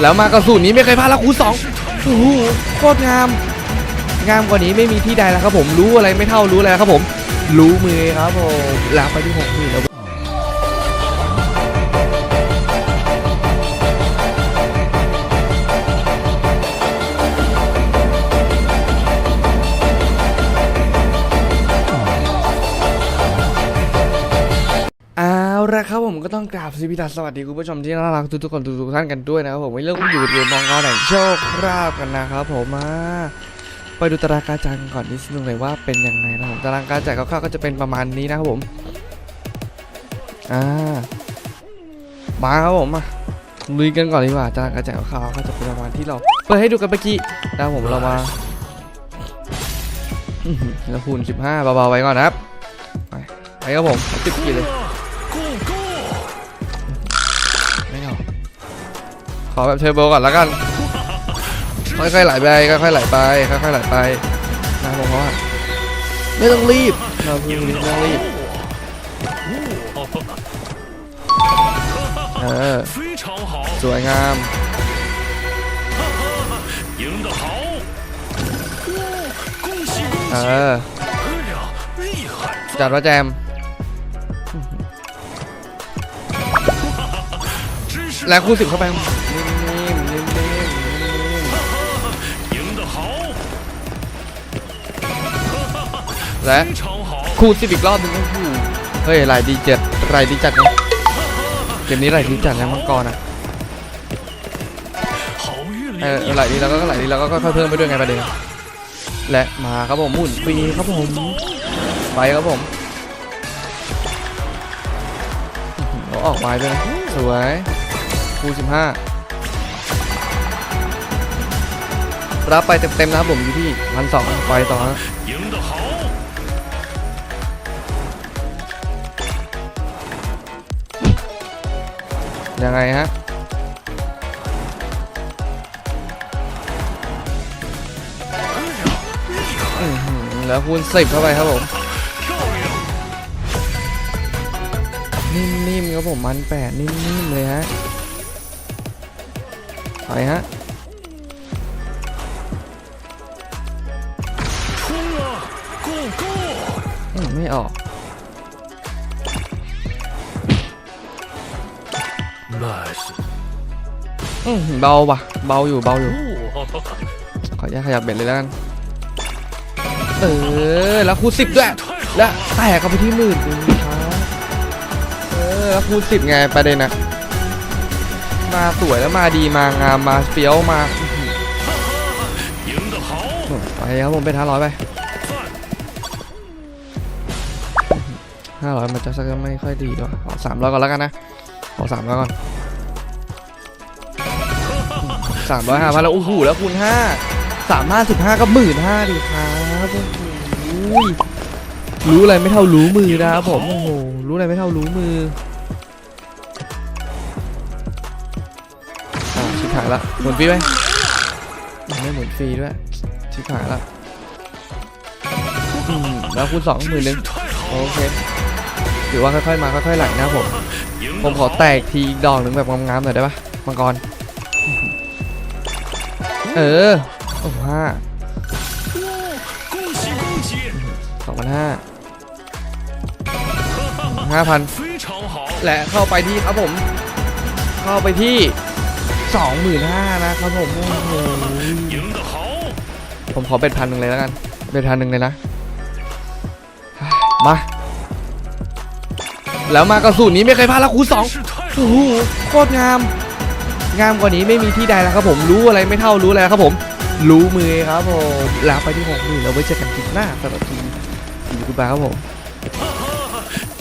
แล้วมากระสูตรนี้ไม่เคยพลาดแล้วคูสองโอ้โหโคตรงาม งามกว่านี้ไม่มีที่ใดแล้วครับผมรู้อะไรไม่เท่ารู้อะไรครับผม รู้มือครับผมแล้วไปที่หกหมื่นแล้ว ละครับผมก็ต้องกราบสวัสดีสวัสดีคุณผู้ชมที่น่ารักทุกๆคนทุกๆท่านกันด้วยนะครับผมไม่เรื่อยู่เรียนมองเงาแห่งโชคราบกันนะครับผมมาไปดูตารางการจ่ายกันก่อนนิดนึงเลยว่าเป็นยังไงนะครับผมตารางการจ่ายคร่าวๆก็จะเป็นประมาณนี้นะครับผมอ่ามาครับผมมาลุยกันก่อนดีกว่าตารางการจ่ายคร่าวๆก็จะเป็นประมาณที่เราเปิดให้ดูกันเมื่อกี้นะครับผมเรามาแล้วคูณ15เบาๆไว้ก่อนนะครับไปไปครับผมสิบกี่เลย ขอแบบเทอร์โบก่อนแล้วกันค่อยๆไหลไปค่อยๆไหลไปค่อยๆไหลไปนะผมว่าไม่ต้องรีบเราคือไม่ต้องรีบเออสวยงามเออจัดว่าแจม แล้วคู่สิบเข้าไปและคู่สิบอีกรอบหนึ่งก็คือเฮ้ยไรดีเจ็ดไรดีจัดนะเกมนี้ไรดีจัดนะมังกรนะไหลนี้แล้ก็ไหลนี้แล้ก็ค่อยเพิ่มไปด้วยไงประเด็นและมาครับผมมุ่นปีครับผมไปครับผมเขาออกไม้ด้วยนะสวยูณ15 รับไปเต็มๆนะครับผมอยู่ที่พันสองไปต่อนะยังไงฮะแล้วคูณสิบเข้าไปครับผม นิ่มๆครับผมมันแปดนิ่มๆเลยฮะ ไปฮะไม่ออกอืมเบาว่ะ เบาอยู่เบาอยู่ ขอแยกขยับเบ็ดเลยแล้วกันเออ แล้วคูสิบด้วย และแตกเข้าไปที่หมื่นครับเออ แล้วคูสิบไงประเด็นนะ มาสวยแล้วมาดีมางามมาเฟี้ยวมาไปครับผมเป็นห้าร้อยไปห้าร้อยมันจะสักไม่ค่อยดีด้วยขอสามร้อยก่อนแล้วกันนะขอสามร้อยก่อนสามร้อยห้าพันแล้วโอ้โหแล้วคูณห้าสามห้าสิบห้าก็หมื่นห้าดีครับรู้อะไรไม่เท่ารู้มือนะครับผมโอ้โหรู้อะไรไม่เท่ารู้มือ ขายละหมุนฟรีไหมไม่หมุนฟรีด้วยชิบหายละแล้วคูณสองหมื่นหนึ่งโอเคถือว่าค่อยๆมาค่อยๆไหลนะผม ผมขอแตกทีอีกดอกหนึ่งแบบงามๆหน่อยได้ปะมังกร เออโอ้ห้าสองพันห้าห้าพันและเข้าไปที่ครับผม เข้าไปที่ สองหมื่นห้านะครับผมโอ้โหผมขอเป็นพันหนึ่งเลยแล้วกันเป็นพันหนึ่งเลยนะ มา แล้วมากระสุนนี้ไม่เคยพลาดละคูสองโอ้โหโคตรงาม งามกว่านี้ไม่มีที่ใดแล้วครับผมรู้อะไรไม่เท่ารู้อะไรครับผม รู้มือครับผมแล้วไปที่หกหมื่นเราไว้เจอกันคลิปหน้าสับทีมทีมคุณบาครับผม